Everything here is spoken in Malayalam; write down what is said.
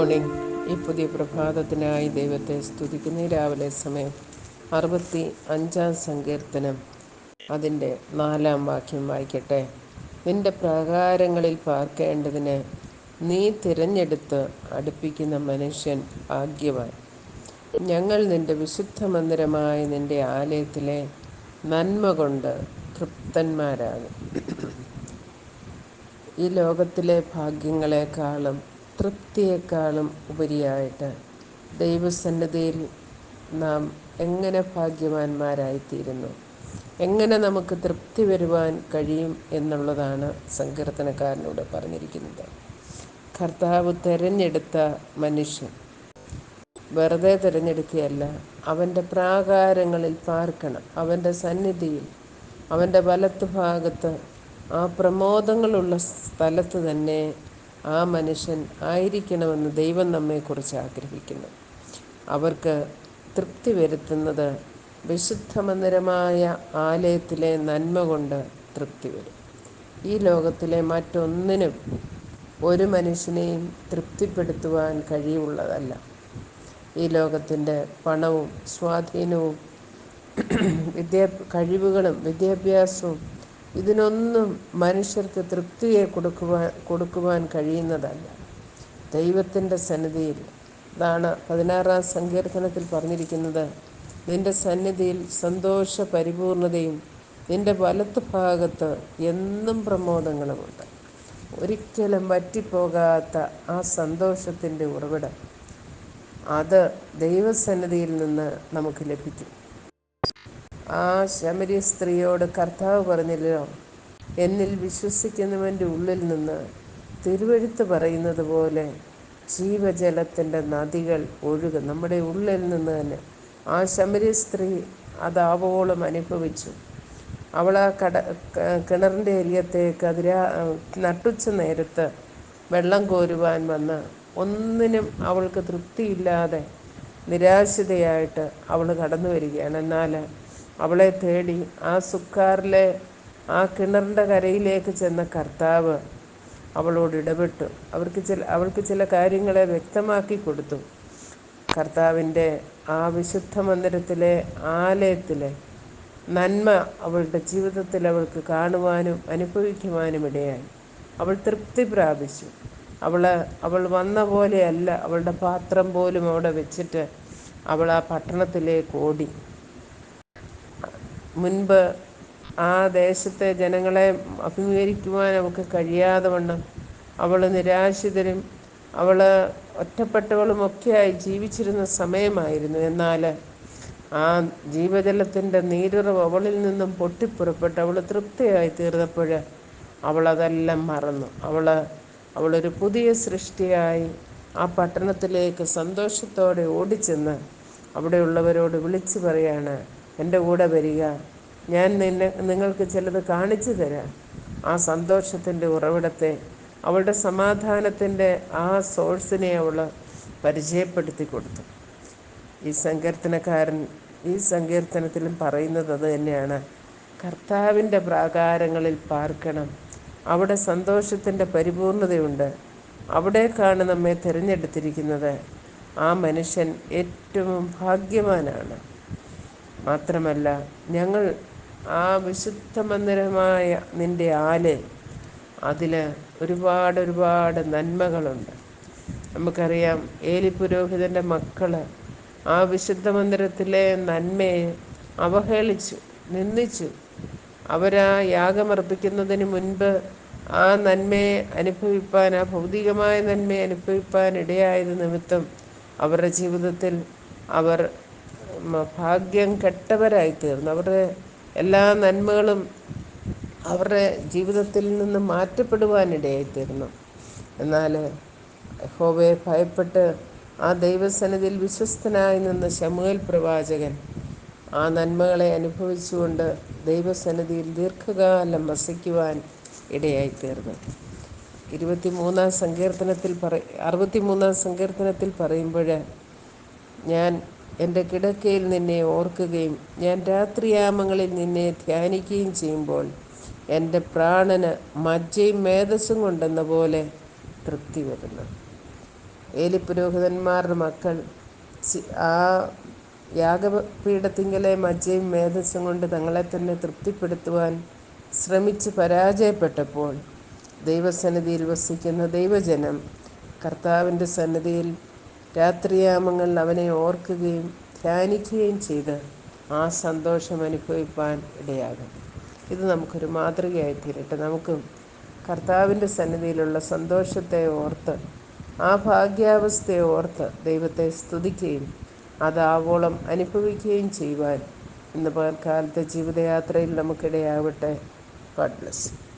മോർണിംഗ് ഈ പുതിയ പ്രഭാതത്തിനായി ദൈവത്തെ സ്തുതിക്കുന്ന. രാവിലെ സമയം അറുപത്തി അഞ്ചാം സങ്കീർത്തനം. അതിന്റെ നാലാം വാക്യം വായിക്കട്ടെ. നിന്റെ പ്രാകാരങ്ങളിൽ പാർക്കേണ്ടതിന് നീ തിരഞ്ഞെടുത്ത് അടുപ്പിക്കുന്ന മനുഷ്യൻ ഭാഗ്യവാൻ. ഞങ്ങൾ നിന്റെ വിശുദ്ധ മന്ദിരമായ നിന്റെ ആലയത്തിലെ നന്മ കൊണ്ട് തൃപ്തന്മാരാകും ഈ ലോകത്തിലെ ഭാഗ്യങ്ങളെക്കാളും തൃപ്തിയേക്കാളും ഉപരിയായിട്ട് ദൈവസന്നിധിയിൽ നാം എങ്ങനെ ഭാഗ്യവാന്മാരായിത്തീരുന്നു? എങ്ങനെ നമുക്ക് തൃപ്തി വരുവാൻ കഴിയും എന്നുള്ളതാണ് സങ്കീർത്തനക്കാരനോട് പറഞ്ഞിരിക്കുന്നത്. കർത്താവ് തിരഞ്ഞെടുത്ത മനുഷ്യൻ. വെറുതെ തിരഞ്ഞെടുക്കുകയല്ല അവന്റെ പ്രാകാരങ്ങളിൽ പാർക്കണം അവന്റെ സന്നിധിയിൽ അവന്റെ വലത്ത് ഭാഗത്ത് ആ പ്രമോദങ്ങളുള്ള സ്ഥലത്ത് തന്നെ ആ മനുഷ്യൻ ആയിരിക്കണമെന്ന് ദൈവം നമ്മെക്കുറിച്ച് ആഗ്രഹിക്കുന്നു. അവർക്ക് തൃപ്തി വരുത്തുന്നത് വിശുദ്ധ മന്ദിരമായ ആലയത്തിലെ നന്മ കൊണ്ട് തൃപ്തി വരും. ഈ ലോകത്തിലെ മറ്റൊന്നിനും ഒരു മനുഷ്യനെയും തൃപ്തിപ്പെടുത്തുവാൻ കഴിയുള്ളതല്ല ഈ ലോകത്തിന്റെ പണവും സ്വാധീനവും വിദ്യാ കഴിവുകളും വിദ്യാഭ്യാസവും ഇതിനൊന്നും മനുഷ്യർക്ക് തൃപ്തിയെ കൊടുക്കുവാൻ കൊടുക്കുവാൻ കഴിയുന്നതല്ല. ദൈവത്തിന്റെ സന്നിധിയിൽ ഇതാണ് പതിനാറാം സങ്കീർത്തനത്തിൽ പറഞ്ഞിരിക്കുന്നത് നിന്റെ സന്നിധിയിൽ സന്തോഷ പരിപൂർണതയും നിന്റെ വലത്ത് ഭാഗത്ത് എന്നും പ്രമോദങ്ങളുമുണ്ട്. ഒരിക്കലും വറ്റിപ്പോകാത്ത ആ സന്തോഷത്തിന്റെ ഉറവിടം അത് ദൈവസന്നിധിയിൽ നിന്ന് നമുക്ക് ലഭിക്കും. ആ ശമരി സ്ത്രീയോട് കർത്താവ് പറഞ്ഞില്ലയോ എന്നിൽ വിശ്വസിക്കുന്നവന്റെ ഉള്ളിൽ നിന്ന് തിരുവഴുത്ത് പറയുന്നത് പോലെ ജീവജലത്തിന്റെ നദികൾ ഒഴുകും. നമ്മുടെ ഉള്ളിൽ നിന്ന് തന്നെ ആ ശമരി സ്ത്രീ അതാവോളം അനുഭവിച്ചു. അവൾ ആ കട കിണറിന്റെ ഏരിയത്തേക്ക് അതിരാ നട്ടുച്ച നേരത്ത് വെള്ളം കോരുവാൻ വന്ന് ഒന്നിനും അവൾക്ക് തൃപ്തിയില്ലാതെ നിരാശിതയായിട്ട് അവൾ കടന്നു വരികയാണ്. എന്നാൽ അവളെ തേടി ആ സുക്കാറിലെ ആ കിണറിന്റെ കരയിലേക്ക് ചെന്ന കർത്താവ് അവളോട് ഇടപെട്ടു. അവർക്ക് ചില അവൾക്ക് ചില കാര്യങ്ങളെ വ്യക്തമാക്കി കൊടുത്തു. കർത്താവിന്റെ ആ വിശുദ്ധ മന്ദിരത്തിലെ ആലയത്തിലെ നന്മ അവളുടെ ജീവിതത്തിൽ അവൾക്ക് കാണുവാനും അനുഭവിക്കുവാനും ഇടയായി. അവൾ തൃപ്തി പ്രാപിച്ചു. അവൾ അവൾ വന്ന പോലെയല്ല അവളുടെ പാത്രം പോലും അവിടെ വെച്ചിട്ട് അവൾ ആ പട്ടണത്തിലേക്ക് ഓടി. മുൻപ് ആ ദേശത്തെ ജനങ്ങളെ അഭിമുഖീകരിക്കുവാൻ അവൾക്ക് കഴിയാതെ വണ്ണം അവൾ നിരാശിതരും അവൾ ഒറ്റപ്പെട്ടവളുമൊക്കെയായി ജീവിച്ചിരുന്ന സമയമായിരുന്നു. എന്നാൽ ആ ജീവജലത്തിന്റെ നീരുറവ് അവളിൽ നിന്നും പൊട്ടിപ്പുറപ്പെട്ട് അവൾ തൃപ്തിയായി തീർന്നപ്പോൾ അവളതെല്ലാം മറന്നു. അവൾ അവളൊരു പുതിയ സൃഷ്ടിയായി ആ പട്ടണത്തിലേക്ക് സന്തോഷത്തോടെ ഓടിച്ചെന്ന് അവിടെയുള്ളവരോട് വിളിച്ചു പറയാണ് എന്റെ കൂടെ വരിക. ഞാൻ നിന്നെ നിങ്ങൾക്ക് ചിലത് കാണിച്ചു തരാം. ആ സന്തോഷത്തിന്റെ ഉറവിടത്തെ അവളുടെ സമാധാനത്തിന്റെ ആ സോഴ്സിനെ അവൾ പരിചയപ്പെടുത്തി കൊടുത്തു. ഈ സങ്കീർത്തനക്കാരൻ ഈ സങ്കീർത്തനത്തിലും പറയുന്നത് അത് തന്നെയാണ്. കർത്താവിന്റെ പ്രാകാരങ്ങളിൽ പാർക്കണം. അവിടെ സന്തോഷത്തിന്റെ പരിപൂർണതയുണ്ട്. അവിടേക്കാണ് നമ്മെ തിരഞ്ഞെടുത്തിരിക്കുന്നത്. ആ മനുഷ്യൻ ഏറ്റവും ഭാഗ്യവാനാണ്. മാത്രമല്ല ഞങ്ങൾ ആ വിശുദ്ധ മന്ദിരമായ നിന്റെ ആൽ അതിൽ ഒരുപാട് ഒരുപാട് നന്മകളുണ്ട്. നമുക്കറിയാം ഏലി പുരോഹിതന്റെ മക്കൾ ആ വിശുദ്ധ മന്ദിരത്തിലെ നന്മയെ അവഹേളിച്ചു നിന്ദിച്ചു. അവരാ യാഗമർപ്പിക്കുന്നതിന് മുൻപ് ആ നന്മയെ അനുഭവിപ്പാൻ ആ ഭൗതികമായ നന്മയെ അനുഭവിപ്പാൻ ഇടയായത് നിമിത്തം അവരുടെ ജീവിതത്തിൽ അവർ ഭാഗ്യം കെട്ടവരായി തീർന്നു അവരുടെ എല്ലാ നന്മകളും അവരുടെ ജീവിതത്തിൽ നിന്ന് മാറ്റപ്പെടുവാനിടയായിത്തീർന്നു. എന്നാൽ ഹോവയെ ഭയപ്പെട്ട് ആ ദൈവസന്നിധിയിൽ വിശ്വസ്തനായി നിന്ന ശമുവേൽ പ്രവാചകൻ ആ നന്മകളെ അനുഭവിച്ചുകൊണ്ട് ദൈവസന്നിധിയിൽ ദീർഘകാലം വസിക്കുവാൻ ഇടയായി ഇടയായിത്തീർന്നു. ഇരുപത്തിമൂന്നാം സങ്കീർത്തനത്തിൽ പറ അറുപത്തിമൂന്നാം സങ്കീർത്തനത്തിൽ പറയുമ്പോൾ ഞാൻ എന്റെ കിടക്കയിൽ നിന്നെ ഓർക്കുകയും ഞാൻ രാത്രിയാമങ്ങളിൽ നിന്നെ ധ്യാനിക്കുകയും ചെയ്യുമ്പോൾ എന്റെ പ്രാണന് മജ്ജയും മേധസ്സും കൊണ്ടെന്ന പോലെ തൃപ്തി വരുന്നു. ഏലിപുരോഹിതന്മാരുടെ മക്കൾ ആ യാഗപീഠത്തിങ്കലെ മജ്ജയും മേധസ്സും കൊണ്ട് തങ്ങളെ തന്നെ തൃപ്തിപ്പെടുത്തുവാൻ ശ്രമിച്ച് പരാജയപ്പെട്ടപ്പോൾ ദൈവസന്നിധിയിൽ വസിക്കുന്ന ദൈവജനം കർത്താവിന്റെ സന്നിധിയിൽ രാത്രിയാമങ്ങളിൽ അവനെ ഓർക്കുകയും ധ്യാനിക്കുകയും ചെയ്ത് ആ സന്തോഷം അനുഭവിപ്പാൻ ഇടയാകും. ഇത് നമുക്കൊരു മാതൃകയായി തീരട്ടെ. നമുക്കും കർത്താവിന്റെ സന്നിധിയിലുള്ള സന്തോഷത്തെ ഓർത്ത് ആ ഭാഗ്യാവസ്ഥയെ ഓർത്ത് ദൈവത്തെ സ്തുതിക്കുകയും അതാവോളം അനുഭവിക്കുകയും ചെയ്യുവാൻ ഇന്ന് പകൽക്കാലത്തെ ജീവിതയാത്രയിൽ നമുക്കിടയാവട്ടെ. God bless